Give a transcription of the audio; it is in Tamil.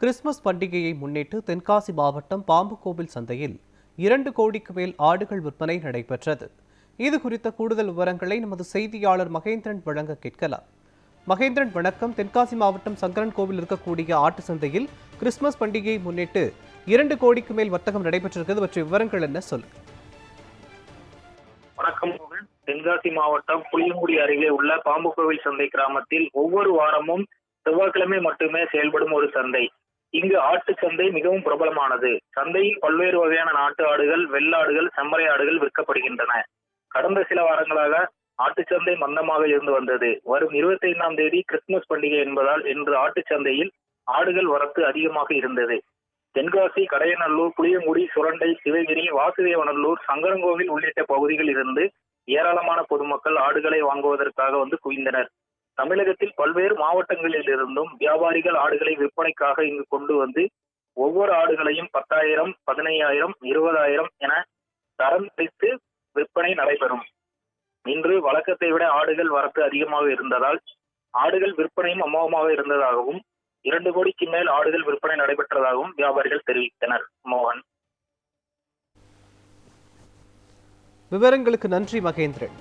கிறிஸ்துமஸ் பண்டிகையை முன்னிட்டு தென்காசி மாவட்டம் பாம்புக்கோவில் சந்தையில் இரண்டு கோடிக்கு மேல் ஆடுகள் விற்பனை நடைபெற்றது. இது குறித்த கூடுதல் விவரங்களை நமது செய்தியாளர் மகேந்திரன் வழங்க கேட்கலாம். மகேந்திரன் வணக்கம். தென்காசி மாவட்டம் சங்கரன் கோவில் இருக்கக்கூடிய ஆட்டு சந்தையில் கிறிஸ்துமஸ் பண்டிகையை முன்னிட்டு இரண்டு கோடிக்கு மேல் வர்த்தகம் நடைபெற்றிருக்கிறது. பற்றிய விவரங்கள் என்ன? சொல்லுங்க வணக்கம் தென்காசி மாவட்டம் புளியங்குடி அருகே உள்ள பாம்புக்கோவில் சந்தை கிராமத்தில் ஒவ்வொரு வாரமும் செவ்வாய்க்கிழமை மட்டுமே செயல்படும் ஒரு சந்தை. இங்கு ஆட்டு சந்தை மிகவும் பிரபலமானது. சந்தையில் பல்வேறு வகையான நாட்டு ஆடுகள் வெள்ளாடுகள் செம்மறை ஆடுகள் விற்கப்படுகின்றன. கடந்த சில வாரங்களாக ஆட்டுச்சந்தை மந்தமாக இருந்து வந்தது. வரும் இருபத்தி ஐந்தாம் தேதி கிறிஸ்துமஸ் பண்டிகை என்பதால் இன்று ஆட்டுச்சந்தையில் ஆடுகள் வரத்து அதிகமாக இருந்தது. தென்காசி கடையநல்லூர் புளியங்குடி சுரண்டை சிவகிரி வாசுதேவநல்லூர் சங்கரங்கோவில் உள்ளிட்ட பகுதிகளில் இருந்து ஏராளமான பொதுமக்கள் ஆடுகளை வாங்குவதற்காக வந்து குவிந்தனர். தமிழகத்தில் பல்வேறு மாவட்டங்களில் இருந்தும் வியாபாரிகள் ஆடுகளை விற்பனைக்காக இங்கு கொண்டு வந்து ஒவ்வொரு ஆடுகளையும் பத்தாயிரம் பதினையாயிரம் இருபதாயிரம் என தரம் பிரித்து விற்பனை நடைபெறும். இன்று வழக்கத்தை விட ஆடுகள் வரத்து அதிகமாக இருந்ததால் ஆடுகள் விற்பனையும் அமோகமாக இருந்ததாகவும் இரண்டு கோடிக்கு மேல் ஆடுகள் விற்பனை நடைபெற்றதாகவும் வியாபாரிகள் தெரிவித்தனர். மோகன். விவரங்களுக்கு நன்றி மகேந்திரன்.